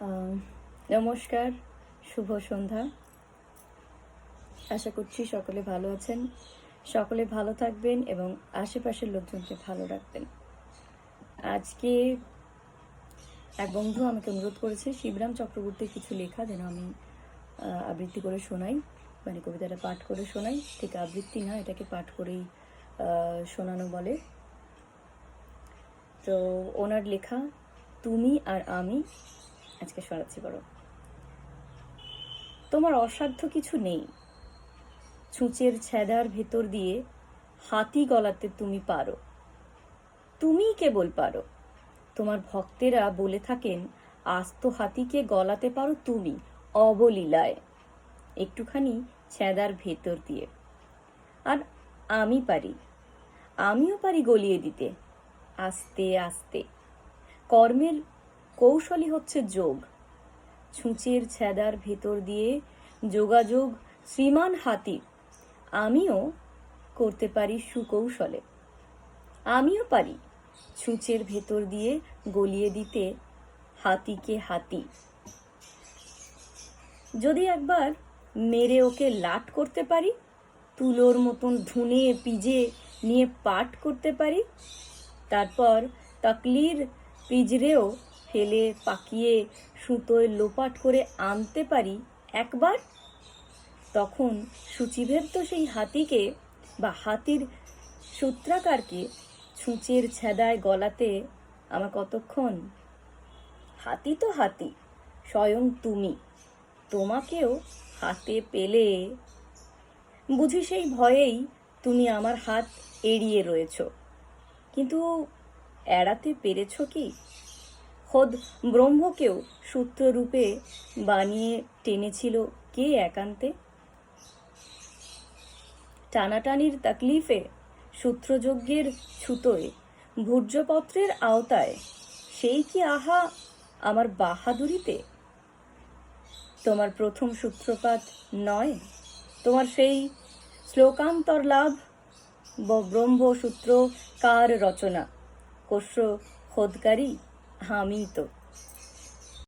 নমস্কার, শুভ সন্ধ্যা। আশা করছি সকলে ভালো আছেন। সকলে ভালো থাকবেন এবং আশেপাশের লোকজনকে ভালো রাখবেন। আজকে এক বন্ধু আমাকে অনুরোধ করেছে, শিবরাম চক্রবর্তীর কিছু লেখা যেন আমি আবৃত্তি করে শোনাই মানে কবিতাটা পাঠ করে শোনাই। ঠিক আবৃত্তি না, এটাকে পাঠ করেই শোনানো বলে। তো ওনার লেখা, তুমি আর আমি আজকে শোনাচ্ছি বড় তোমার অসাধ্য কিছু নেই। ছুঁচের ছেদার ভেতর দিয়ে হাতি গলাতে তুমি পারো। তুমি কেবল পারো। তোমার ভক্তেরা বলে থাকেন, আস্ত হাতিকে গলাতে পারো তুমি, অবলীলায়। একটুখানি ছেদার ভেতর দিয়ে। আর আমি পারি। আমিও পারি গলিয়ে দিতে। আস্তে আস্তে। কর্মের কৌশলই হচ্ছে যোগ। ছুঁচের ছেদার ভেতর দিয়ে যোগাযোগ শ্রীমান হাতি। আমিও করতে পারি সুকৌশলে। আমিও পারি ছুঁচের ভেতর দিয়ে গলিয়ে দিতে হাতিকে হাতি। যদি একবার মেরে ওকে লাট করতে পারি, তুলোর মতন ধুনে পিজে নিয়ে পাট করতে পারি, তারপর তকলির পিজরেও ফেলে পাকিয়ে সুতোয় লোপাট করে আনতে পারি একবার? তখন সূচিভেদ তো সেই হাতিকে বা হাতির সূত্রাকারকে ছুঁচের ছেদায় গলাতে আমার কতক্ষণ? হাতি তো হাতি, স্বয়ং তুমি। তোমাকেও হাতে পেলে। বুঝি সেই ভয়েই তুমি আমার হাত এড়িয়ে রয়েছ। কিন্তু এড়াতে পেরেছ কি? খোদ ব্রহ্মকেও সূত্ররূপে বানিয়ে টেনেছিল কে একান্তে? টানাটানির তাকলিফে সূত্রযজ্ঞের ছুতোয় ভূর্যপত্রের আওতায়, সেই কি আহা আমার বাহাদুরিতে? তোমার প্রথম সূত্রপাত নয়, তোমার সেই শ্লোকান্তর লাভ ব্রহ্মসূত্র কার রচনা। কোশ্য খোদকারী আমি তো